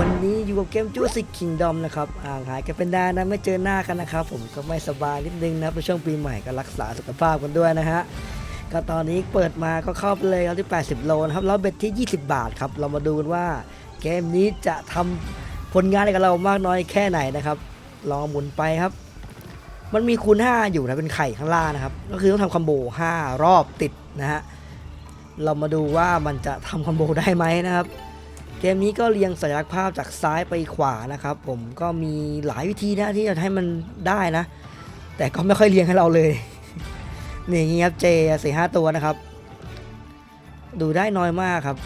วันนี้อยู่กับเกมจูสิกคิงดอมนะครับอ่างหายกันเป็นดานะไม่เจอหน้ากันนะครับ ผมก็ไม่สบายนิดนึงนะครับในช่วงปีใหม่ก็รักษาสุขภาพกันด้วยนะฮะก็ตอนนี้เปิดมาก็เข้าไปเลยครับที่ 80 โลนะครับแล้วเบ็ดที่ 20 บาทครับ เรามาดูกันว่าเกมนี้จะทำผลงานให้กับเรามากน้อยแค่ไหนนะครับลองหมุนไปครับ มันมีคูณ 5 อยู่นะเป็นไข่ข้างล่างนะครับ ก็คือต้องทำคอมโบ 5 รอบติดนะฮะเรามาดูว่ามันจะทำคอมโบได้ไหมนะครับ เกมนี้ก็เรียงสัญลักษณ์ภาพจากซ้ายไปขวานะครับ ผมก็มีหลายวิธีนะที่จะให้มันได้นะ แต่ก็ไม่ค่อยเรียงให้เราเลยนี่อย่างงี้ครับเจสี่ห้าตัวนะครับ ดูได้น้อยมากครับ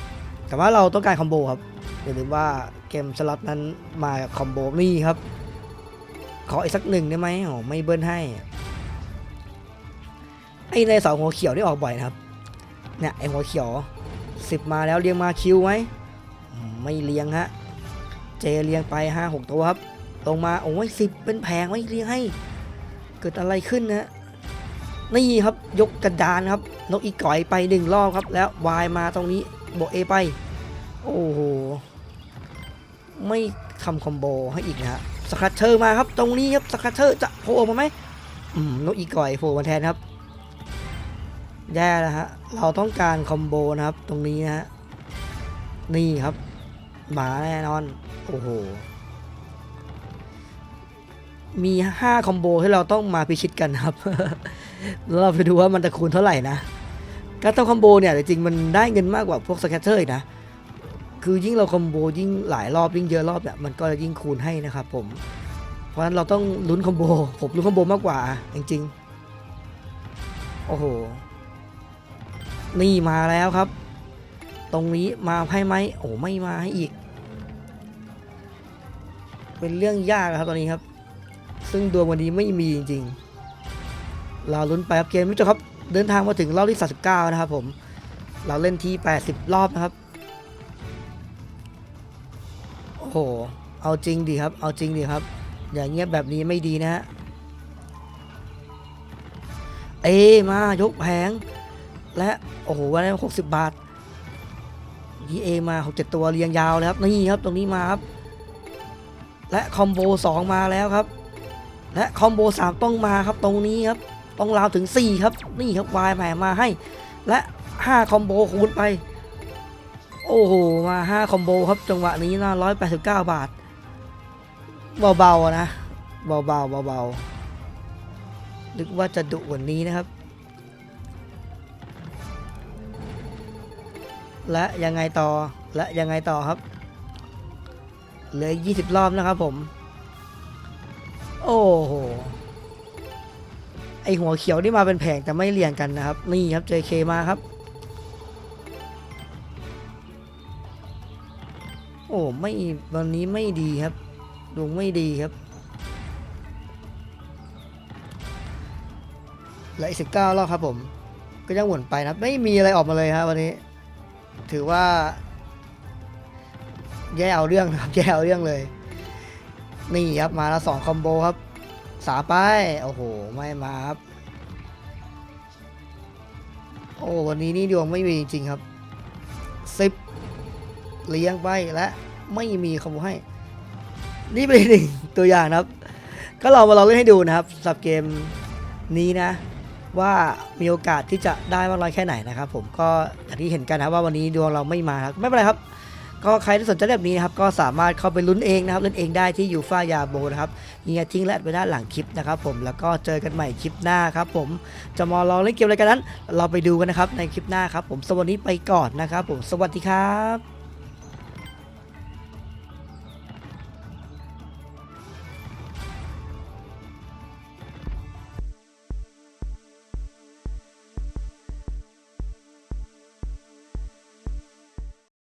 แต่ว่าเราต้องการคอมโบครับอย่าลืมว่าเกมสล็อตนั้นมาคอมโบนี่ครับ ขออีกสักหนึ่งได้ไหมอ๋อไม่เบิ้ลให้ไอในเสาหัวเขียวนี่ออกบ่อยนะครับเนี่ยไอหัวเขียวสิบมาแล้วเรียงมาคิวไหมอืม ไม่เลี้ยงฮะ เจเลี้ยงไปห้าหกตัวครับ ลงมาโอ้ยสิบเป็นแผงไม่เลี้ยงให้ เกิดอะไรขึ้นนะนี่ครับยกกระดานครับ นกอีก่อยไปหนึ่งรอบครับ แล้ววายมาตรงนี้โบเอไป โอ้โห ไม่ทำคอมโบให้อีกนะสคัตเชอร์มาครับ ตรงนี้ครับสคัตเชอร์จะโผล่มาไหมอืมนกอีก่อยโผล่มาแทนครับแย่แล้วฮะ เราต้องการคอมโบนะครับ ตรงนี้นะฮะ นี่ครับ หมาแน่นอน โอ้โห มีห้าคอมโบที่เราต้องมาพิชิตกันครับ แล้วเราไปดูว่ามันจะคูณเท่าไหร่นะ การทำคอมโบเนี่ยจริงมันได้เงินมากกว่าพวกสแคตเตอร์นะ คือยิ่งเราคอมโบยิ่งหลายรอบยิ่งเยอะรอบเนี่ยมันก็ยิ่งคูณให้นะครับผม เพราะฉะนั้นเราต้องลุ้นคอมโบ ผมลุ้นคอมโบมากกว่าจริงๆ โอ้โห นี่มาแล้วครับ ตรงนี้มาให้ไหมโอ้ไม่มาให้อีก เป็นเรื่องยากครับตอนนี้ครับ ซึ่งดวงวันนี้ไม่มีจริงๆ เราลุ้นไปครับเกมไม่จบครับ เดินทางมาถึงรอบที่ 39 นะครับผม เราเล่นที่ 80 รอบนะครับ โอ้โห เอาจริงดีครับ เอาจริงดีครับ อย่างเงียบแบบนี้ไม่ดีนะฮะ เอมายกแผงและโอ้โหวันนี้60บาท EA มา6 7ตัวเรียงยาวเลยครับนี่ครับตรงนี้มาครับและคอมโบ2มาแล้วครับ และคอมโบ3ต้องมาครับตรงนี้ครับต้องราวถึง 4 ครับ นี่ครับวายแหมมาให้ และ 5 คอมโบคูณไป โอ้โห มา 5 คอมโบครับจังหวะนี้นะ189 บาท เบาๆนะ เบาๆเบาๆนึกว่าจะดุกว่านี้นะครับ และยังไงต่อและยังไงต่อครับเหลืออีก20รอบนะครับผม โอ้โหไอหัวเขียวนี่มาเป็นแผงแต่ไม่เรียงกันนะครับ นี่ครับ JK มาครับ โอ้ไม่วันนี้ไม่ดีครับดวงไม่ดีครับเหลืออีก19รอบครับผม ก็ยังหมุนไปนะไม่มีอะไรออกมาเลยครับวันนี้ ถือว่า แย่เอาเรื่องครับแย่เอาเรื่องเลย นี่ครับมาแล้วสองคอมโบครับ สามไปโอ้โห ไม่มาครับ โอ้วันนี้นี่ดวงไม่มีจริงๆครับสิบเลี้ยงไปและไม่มีคอมโบให้ นี่เป็นหนึ่งตัวอย่างนะครับ ก็ลองมาลองเล่นให้ดูนะครับสำหรับเกมนี้นะ ว่ามีโอกาสที่จะได้มากน้อยแค่ไหนนะครับ ผมก็อย่างที่เห็นกันนะว่าวันนี้ดวงเราไม่มาครับไม่เป็นไรครับ ก็ใครที่สนใจแบบนี้นะครับก็สามารถเข้าไปลุ้นเองนะครับเล่นเองได้ที่ยูฟ่ายาโบนะครับยิงยทิ้งและไปด้านหลังคลิปนะครับ ผมแล้วก็เจอกันใหม่คลิปหน้าครับ ผมจะมาลอเล่นเกมอะไรกันนั้น เราไปดูกันนะครับในคลิปหน้าครับ ผมสวัสดีไปก่อนนะครับ ผมสวัสดีครับ